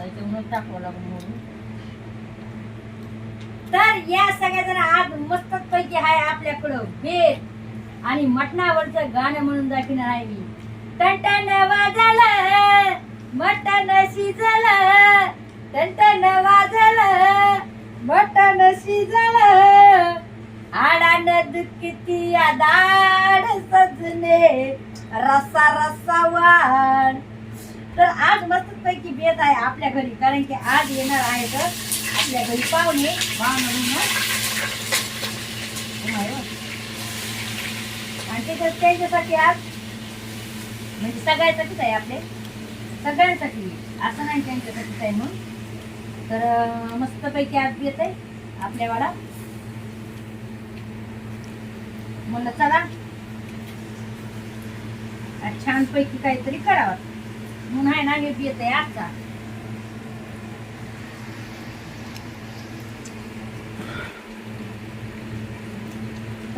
टाकावं लागून म्हणून. तर या सगळ्या जण आज मस्त पैकी आहे आपल्याकडं. भेद आणि मटणावरचं गाणं म्हणून दाखवणार आहे मी. टंटन वाजलं मटण शिजलं टंटन वाजलं मटण शिजलं. आडानं दुखती दाड सजने रसा रस्सा वाण तर आज मस्त पैकी बेत आहे आपल्या घरी कारण की आज येणार आहे तर आपल्या घरी पाहुणे हो. आणि त्याच्यात त्यांच्यासाठी आज म्हणजे सगळ्यांसाठीच आहे आपले. सगळ्यांसाठी असं नाही त्यांच्यासाठीच आहे म्हणून. तर मस्तपैकी आज बेत आहे आपल्या वाला म्हणलं चला. छानपैकी काहीतरी करावं. म्हणून आहे ना हे बेत आहे आजचा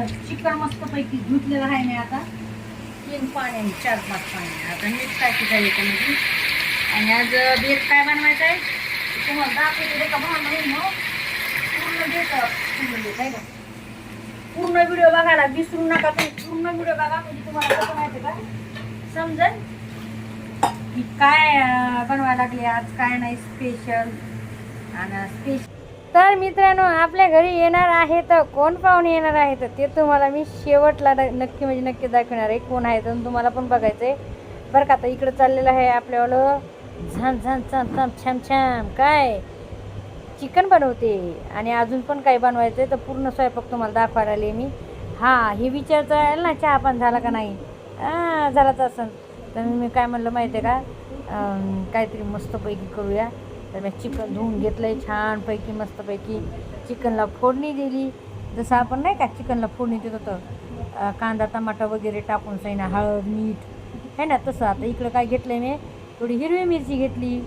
चिकन मस्त पैकी धुतलेलं आहे मी आता तीन पाण्याने चार पाच पाण्याने आता मीठ टाकी आहे याच्यामध्ये आणि आज बेत काय बनवायचं आहे तुम्हाला दाखवते बघा भांडण मग पूर्ण बेत पूर्ण बेत आहे का पूर्ण व्हिडिओ बघायला विसरू नका तुम्ही पूर्ण व्हिडिओ बघा म्हणजे तुम्हाला कसं माहिती का समजेल की काय अं, बनवायला आज? काय नाही स्पेशल आणि स्पेशल तर मित्रांनो आपल्या घरी येणार आहे तर कोण पाहुणे येणार आहे तर ते तुम्हाला मी शेवटला नक्की म्हणजे नक्की दाखवणार आहे कोण आहे तर तुम्हाला पण बघायचं आहे बरं का आता इकडं चाललेलं आहे आपल्यावालं. छान छान छान छान छान छान काय? चिकन बनवते. आणि अजून पण काही बनवायचं आहे तर पूर्ण स्वयंपाक तुम्हाला दाखवायला आले मी. हां हे विचारता आहे ना चहा पण झाला का नाही? हां झालाच असं तर मी काय म्हणलं माहिती आहे का? काहीतरी मस्तपैकी करूया. तर मी चिकन धुवून घेतलं आहे छानपैकी मस्तपैकी. चिकनला फोडणी दिली. जसं आपण नाही का चिकनला फोडणी देत होतं कांदा टमाटा वगैरे टाकून सैना हळद मीठ है ना? तसं. आता इकडं काय घेतलं आहे मी? थोडी हिरवी मिरची घेतली.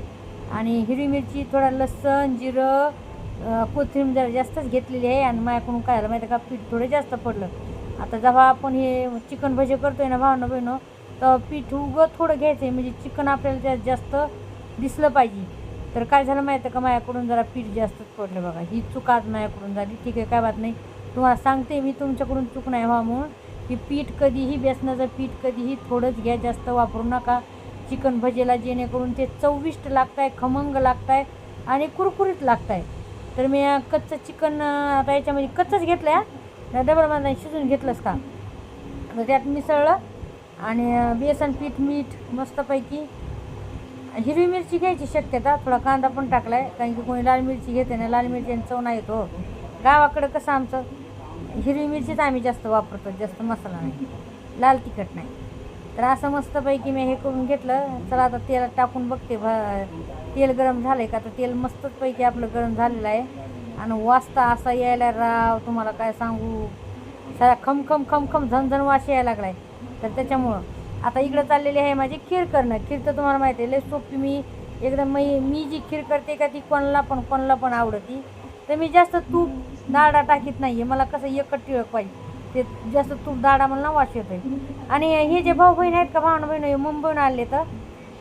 आणि हिरवी मिरची थोडा लसण जिरं कोथिंब कोथिंबीर जरा जास्तच घेतलेली आहे. आणि माझ्याकडून काय झालं माहिती आहे का? पीठ थोडं जास्त पडलं. आता जेव्हा आपण हे चिकन भजे करतोय ना भावनं बहिणं तर पीठ उगं थोडं घ्यायचं आहे म्हणजे चिकन आपल्याला जास्त जास्त दिसलं पाहिजे. तर काय झालं माहिती आहे का? माझ्याकडून जरा पीठ जास्तच पडलं बघा. ही चूक आज माझ्याकडून झाली. ठीक आहे काय बात नाही. तुम्हाला सांगते मी तुमच्याकडून चूक नाही व्हा म्हणून. की पीठ कधीही बेसनाचं पीठ कधीही थोडंच घ्या जास्त वापरू नका. चिकन भजेला जेणेकरून ते चविष्ट लागत आहे खमंग लागत आहे आणि कुरकुरीत लागत आहे तर मी कच्चं चिकन आता याच्यामध्ये कच्चंच घेतलं आहे डबल मला शिजून घेतलंच का? तर त्यात मिसळलं. आणि बेसन पीठ मीठ मस्तपैकी. हिरवी मिरची घ्यायची शक्यता थोडा कांदा पण टाकला आहे कारण की कोणी लाल मिरची घेते ना लाल मिरची चव नाही येतो हो. गावाकडं कसं आमचं हिरवी मिरचीच आम्ही जास्त वापरतो जास्त मसाला नाही. लाल तिखट नाही. तर असं मस्तपैकी मी हे करून घेतलं. चला आता तेलात टाकून बघते भ तेल गरम झालं आहे का? तर तेल मस्तपैकी आपलं गरम झालेलं आहे. आणि वाजता असा यायला राव तुम्हाला काय सांगू? सारा खम खम खम खम झणझण वास यायला लागला आहे तर त्याच्यामुळं आता इकडं चाललेली आहे माझी खीर करणं खीर तर तुम्हाला माहिती आहे लय सोपी मी एकदम मी मी जी खीर करते का ती कोणाला पण कोणाला पण आवडती. तर मी जास्त तूप दाडा टाकीत नाही आहे मला कसं एकट टिळक पाहिजे. ते जास्त तूप दाडा मला वास आहे आणि हे जे भाऊ बहीण आहेत का भावना बहीण हे मुंबईहून आले तर.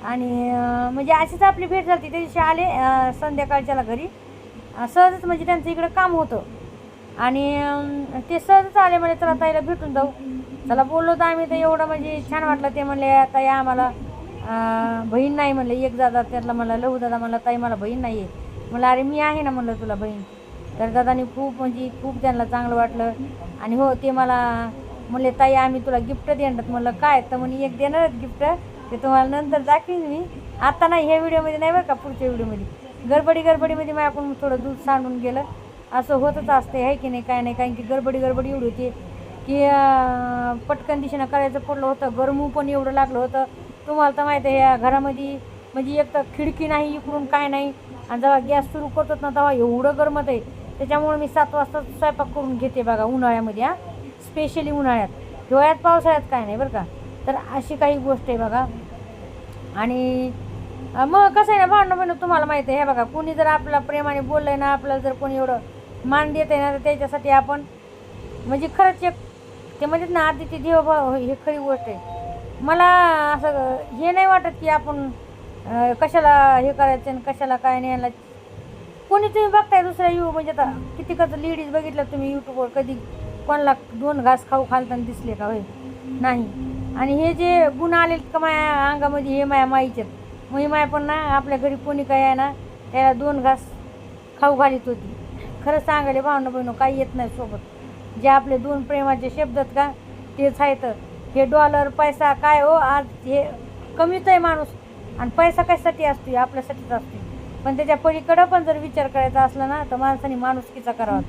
आणि म्हणजे अशीच आपली भेट झाली त्या दिवशी आले संध्याकाळच्याला घरी. सहजच म्हणजे त्यांचं इकडं काम होतं. आणि ते सहजच आले म्हणजे चला ताईला भेटून जाऊ. त्याला बोललो तर आम्ही तर एवढं म्हणजे छान वाटलं. ते म्हणले ताई आम्हाला बहीण नाही. म्हणले एक दादा त्यातला मला लहू दादा म्हणला ताई मला बहीण नाही आहे म्हणलं अरे मी आहे ना म्हणलं तुला बहीण. तर दादानी खूप म्हणजे खूप त्यांना चांगलं वाटलं. आणि हो ते मला म्हणले ताई आम्ही तुला गिफ्ट देणार म्हणलं काय? तर म्हणे एक देणारच गिफ्ट ते तुम्हाला नंतर दाखवीन मी. आता नाही ह्या व्हिडिओमध्ये नाही बरं का पुढच्या व्हिडिओमध्ये गडबडी गडबडीमध्ये आपण थोडं दूध सांडून गेलं. असं होतच असते आहे की नाही? काय नाही? कारण की गडबडी गडबडी एवढी होती की पटकन दिशेनं करायचं पडलं होतं. गरमू पण एवढं लागलं होतं. तुम्हाला तर माहीत आहे ह्या घरामध्ये म्हणजे एक तर खिडकी नाही इकडून काय नाही. आणि जेव्हा गॅस सुरू करतात ना तेव्हा एवढं गरमत आहे. त्याच्यामुळे मी सात वाजता स्वयंपाक करून घेते बघा उन्हाळ्यामध्ये हां. स्पेशली उन्हाळ्यात. हिवाळ्यात पावसाळ्यात काय नाही बरं का? तर अशी काही गोष्ट आहे बघा. आणि मग कसं आहे ना भांडणं म्हणून तुम्हाला माहिती आहे हे बघा. कोणी जर आपला प्रेमाने बोललं आहे ना आपल्याला जर कोणी एवढं मान देत आहे ना तर त्याच्यासाठी आपण म्हणजे खरंच एक ते म्हणतात ना आदिती देवभाव हे हो, खरी गोष्ट आहे. मला असं हे नाही वाटत की आपण कशाला हे करायचं आणि कशाला काय नाही कोणी तुम्ही बघताय दुसऱ्या यू म्हणजे आता किती कसं लेडीज बघितलं तुम्ही यूट्यूबवर कधी कोणाला दोन घास खाऊ खालताना दिसले का होय? नाही. आणि हे जे गुण आले का माया अंगामध्ये हे माया माईचे मग माया पण ना आपल्या घरी कोणी काय आहे ना त्याला दोन घास खाऊ घालीत होती. खरं सांगायला भावना बहिणू काही येत नाही सोबत. जे आपले दोन प्रेमाचे शब्द आहेत का तेच आहेत. हे डॉलर पैसा काय हो आज हे कमीच आहे माणूस. आणि पैसा कशासाठी असतो आपल्यासाठीच असतो पण त्याच्या पलीकडं पण जर विचार करायचा असला ना तर माणसाने माणुसकीचा करावा.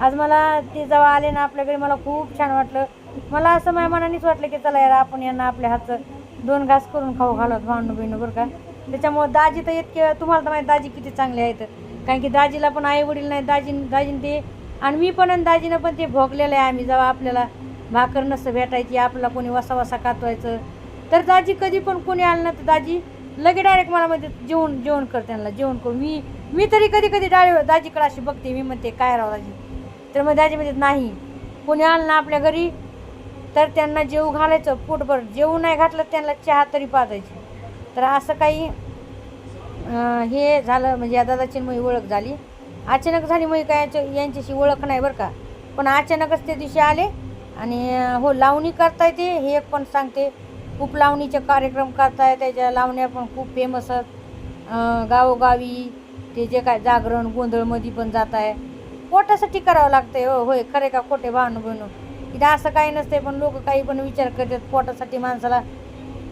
आज मला ते जेव्हा आले ना आपल्याकडे मला खूप छान वाटलं. मला असं माझ्या मनानेच वाटलं की चला यार आपण यांना आपल्या हातचं दोन घास करून खाऊ घालत भावनं बहिणू बरं का? त्याच्यामुळं दाजी तर इतके तुम्हाला तर माहिती दाजी किती चांगले आहेत. कारण की दाजीला पण आई वडील नाही दाजी दाजीन ते. आणि मी पण आणि दाजीनं पण ते भोगलेलं आहे आम्ही जेव्हा आपल्याला भाकर नसतं भेटायची आपला कोणी वसा वसा कातवायचं. तर दाजी कधी पण कोणी आलं ना तर दाजी लगे डायरेक्ट मला म्हणते जेवण जेवण कर त्यांना जेवण करू मी मी तरी कधी कधी डाळे दाजीकडे अशी बघते मी म्हणते काय राव दाजी? तर मग दाजी म्हणते नाही कोणी आलं ना आपल्या घरी तर त्यांना जेवू घालायचं पोटभर. जेवू नाही घातलं त्यांना चहा तरी पाजायची. तर असं काही हे झालं म्हणजे या दादाची मग ओळख झाली. अचानक झाली मग काय याच्या- यांच्याशी ओळख नाही बरं का. पण अचानकच त्या दिवशी आले आणि हो लावणी करताय ते हे एक पण सांगते. खूप लावणीचे कार्यक्रम करताय त्याच्या लावण्या पण खूप फेमस आहेत. गावोगावी ते जे काय जागरण गोंधळमध्ये पण जात आहे पोटासाठी करावं लागतंय हो होय खरे का खोटे भावनं बनू इथं असं काही नसतंय पण लोक काही पण विचार करतात पोटासाठी माणसाला.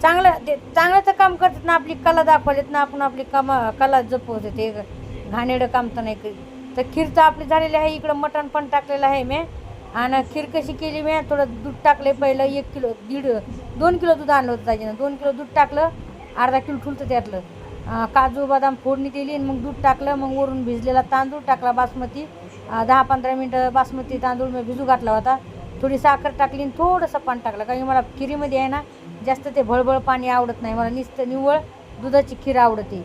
चांगलं ते चांगलं तर काम करतात ना आपली कला दाखवलेत ना आपण आपली कमा कला जपवतो ते घाणेरडं काम तर नाही तर खीर तर आपली झालेली आहे इकडं मटण पण टाकलेलं आहे मी. आणि खीर कशी केली मी थोडं दूध टाकले पहिलं एक किलो दीड दोन किलो दूध आणलं होतं त्याच्यानं दोन किलो दूध टाकलं अर्धा किलो ठुलतं त्यातलं. काजू बदाम फोडणी दिली आणि मग दूध टाकलं मग वरून भिजलेला तांदूळ टाकला बासमती. दहा पंधरा मिनटं बासमती तांदूळ मी भिजू घातला होता. थोडी साखर टाकली आणि थोडंसं पाणी टाकलं. कारण मला खिरीमध्ये आहे ना जास्त ते भळभळ पाणी आवडत नाही. मला निस्त निव्वळ दुधाची खीर आवडते.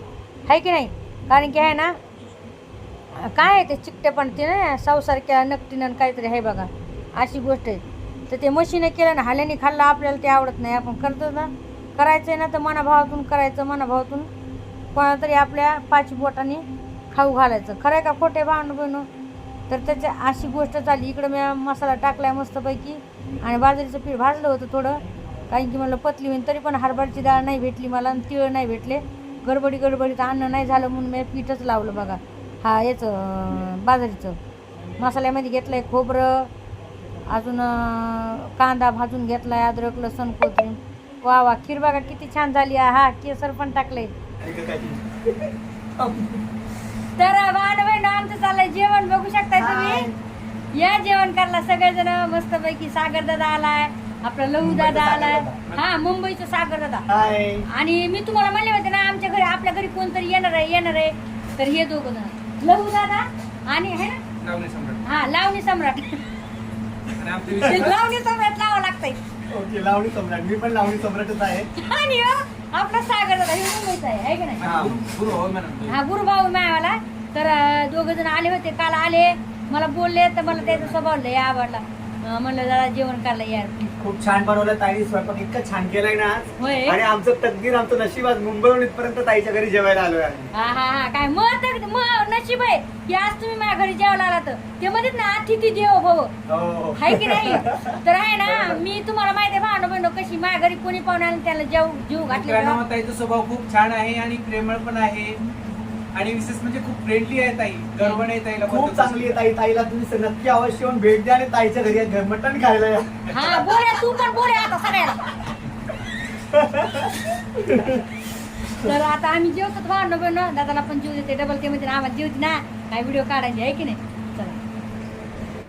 आहे की नाही? कारण की आहे ना काय आहे ते चिकटे पण ते ना संसार केला नकटीनं आणि काहीतरी आहे बघा. अशी गोष्ट आहे. तर ते मशीनं केलं ना हाल्याने खाल्लं आपल्याला ते आवडत नाही. आपण करतो ना करायचं आहे ना तर मनाभावातून करायचं मनाभावातून कोणातरी आपल्या पाच बोटाने खाऊ घालायचं. खरं आहे का खोटे भावनं बनू तर त्याच्या अशी गोष्ट झाली. इकडं मी मसाला टाकलाय मस्तपैकी आणि बाजरीचं पीठ भाजलं होतं थोडं. कारण की मला पतली होईल तरी पण हरभऱ्याची डाळ नाही भेटली मला आणि तिळ नाही भेटले. गडबडी गडबडीत अन्न नाही झालं म्हणून मी पीठच लावलं बघा. हा याचं बाजरीचं. मसाल्यामध्ये घेतलं आहे खोबरं अजून कांदा भाजून घेतला आहे अद्रक लसूण कोथिंबीर वा वा खीर बघा किती छान झाली. आहे हा केसर पण टाकले तर आमचं चाललंय. जेवण बघू शकताय तुम्ही? या जेवण करायला सगळेजण मस्तपैकी सागर दादा आलाय. आपला लहू दादा आलाय. हा मुंबईचा सागर दादा. हाय. आणि मी तुम्हाला म्हणले होते ना आमच्या घरी आपल्या घरी कोणतरी येणार आहे येणार आहे. तर हे दोघं जण. लहू दादा आणि है ना? लावणी सम्राट. हा लावणी सम्राट. आणि आमचे विषय लावणी सम्राट लावावं लागतंय. ओके लावणी सम्राट. मी पण लावणी सम्राटच आहे. आणि हो, आपला सागर दादा हे मुंबईचा आहे है की नाही? हा. गुरु हो हा गुरुभाऊ मायावाला. तर दोघं जण आले होते काल आले. मला बोलले तर मला त्याचा स्वभाव लय आवडला. अं, म्हणलं जरा जेवण करायला यार खूप छान बनवलं ताई स्वयंपाक इतकं छान केलाय ना आज. होय. आणि आमचं तकदीर आमचं नशीब आज मुंबईहून इथपर्यंत ताईच्या घरी जेवायला आलोय आम्ही. हा हा हा. काय मग तर मग नशीब आहे की आज तुम्ही माझ्या घरी जेवायला आला तर ते म्हणतात ना अतिथी देव भव हो. आहे की नाही? तर आहे ना मी तुम्हाला माहिती आहे भावना बहिण कशी माझ्या घरी कोणी पाहुणे आले त्याला जेव जीव घातले. ताईचा स्वभाव खूप छान आहे आणि प्रेमळ पण आहे. आणि विशेष म्हणजे खूप फ्रेंडली आहे ताई. गरबण आहे ताईला खूप चांगली आहे ताई. ताईला तुम्ही स- नक्की अवश्य येऊन भेट द्या आणि ताईच्या घरी या. मटण खायला या. हा बोला तू पण बोला आता सगळ्याला. तर आता आम्ही जेवतो भावना बहिण दादाला पण जीव देते. डबल ते म्हणते आम्हाला जेवते ना. काय व्हिडिओ काढायचे आहे की नाही?